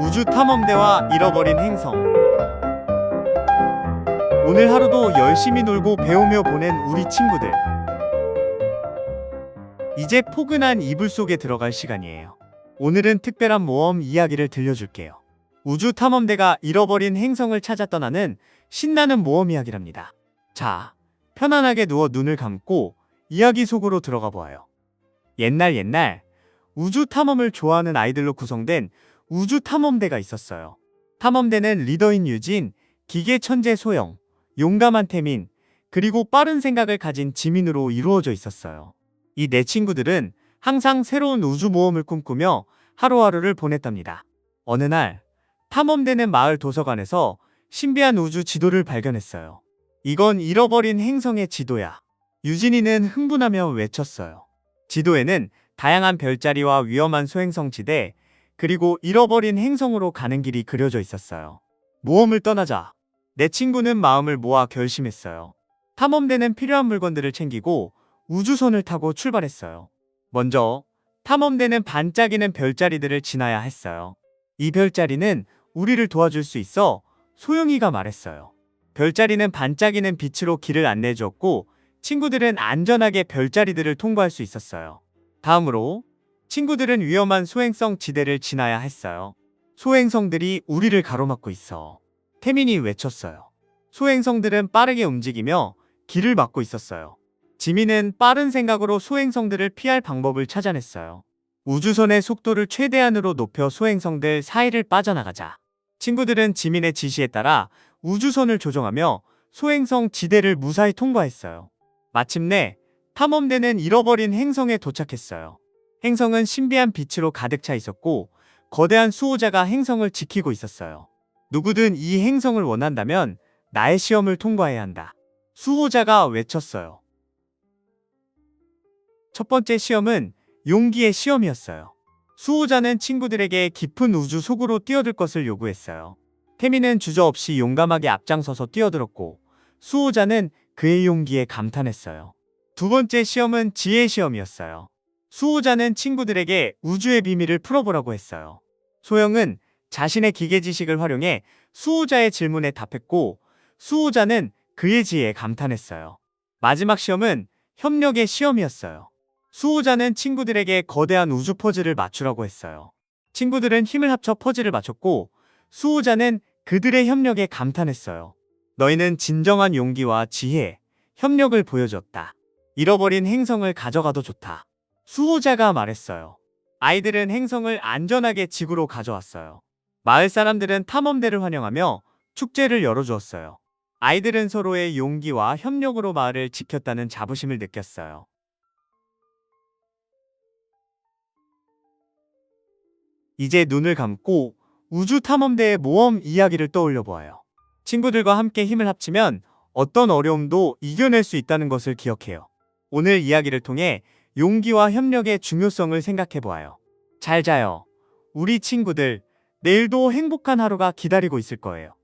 우주 탐험대와 잃어버린 행성. 오늘 하루도 열심히 놀고 배우며 보낸 우리 친구들. 이제 포근한 이불 속에 들어갈 시간이에요. 오늘은 특별한 모험 이야기를 들려줄게요. 우주 탐험대가 잃어버린 행성을 찾아 떠나는 신나는 모험 이야기랍니다. 자, 편안하게 누워 눈을 감고 이야기 속으로 들어가 보아요. 옛날 옛날 우주 탐험을 좋아하는 아이들로 구성된 우주 탐험대가 있었어요. 탐험대는 리더인 유진, 기계 천재 소영, 용감한 태민, 그리고 빠른 생각을 가진 지민으로 이루어져 있었어요. 이 네 친구들은 항상 새로운 우주 모험을 꿈꾸며 하루하루를 보냈답니다. 어느 날 탐험대는 마을 도서관에서 신비한 우주 지도를 발견했어요. 이건 잃어버린 행성의 지도야. 유진이는 흥분하며 외쳤어요. 지도에는 다양한 별자리와 위험한 소행성 지대, 그리고 잃어버린 행성으로 가는 길이 그려져 있었어요. 모험을 떠나자. 내 친구는 마음을 모아 결심했어요. 탐험대는 필요한 물건들을 챙기고 우주선을 타고 출발했어요. 먼저 탐험대는 반짝이는 별자리들을 지나야 했어요. 이 별자리는 우리를 도와줄 수 있어 소영이가 말했어요. 별자리는 반짝이는 빛으로 길을 안내해 주었고 친구들은 안전하게 별자리들을 통과할 수 있었어요. 다음으로 친구들은 위험한 소행성 지대를 지나야 했어요. 소행성들이 우리를 가로막고 있어. 태민이 외쳤어요. 소행성들은 빠르게 움직이며 길을 막고 있었어요. 지민은 빠른 생각으로 소행성들을 피할 방법을 찾아냈어요. 우주선의 속도를 최대한으로 높여 소행성들 사이를 빠져나가자. 친구들은 지민의 지시에 따라 우주선을 조정하며 소행성 지대를 무사히 통과했어요. 마침내 탐험대는 잃어버린 행성에 도착했어요. 행성은 신비한 빛으로 가득 차 있었고 거대한 수호자가 행성을 지키고 있었어요. 누구든 이 행성을 원한다면 나의 시험을 통과해야 한다. 수호자가 외쳤어요. 첫 번째 시험은 용기의 시험이었어요. 수호자는 친구들에게 깊은 우주 속으로 뛰어들 것을 요구했어요. 태민은 주저없이 용감하게 앞장서서 뛰어들었고 수호자는 그의 용기에 감탄했어요. 두 번째 시험은 지혜 시험이었어요. 수호자는 친구들에게 우주의 비밀을 풀어보라고 했어요. 소영은 자신의 기계 지식을 활용해 수호자의 질문에 답했고 수호자는 그의 지혜에 감탄했어요. 마지막 시험은 협력의 시험이었어요. 수호자는 친구들에게 거대한 우주 퍼즐을 맞추라고 했어요. 친구들은 힘을 합쳐 퍼즐을 맞췄고 수호자는 그들의 협력에 감탄했어요. 너희는 진정한 용기와 지혜, 협력을 보여줬다. 잃어버린 행성을 가져가도 좋다. 수호자가 말했어요. 아이들은 행성을 안전하게 지구로 가져왔어요. 마을 사람들은 탐험대를 환영하며 축제를 열어주었어요. 아이들은 서로의 용기와 협력으로 마을을 지켰다는 자부심을 느꼈어요. 이제 눈을 감고 우주 탐험대의 모험 이야기를 떠올려 보아요. 친구들과 함께 힘을 합치면 어떤 어려움도 이겨낼 수 있다는 것을 기억해요. 오늘 이야기를 통해 용기와 협력의 중요성을 생각해 보아요. 잘 자요. 우리 친구들, 내일도 행복한 하루가 기다리고 있을 거예요.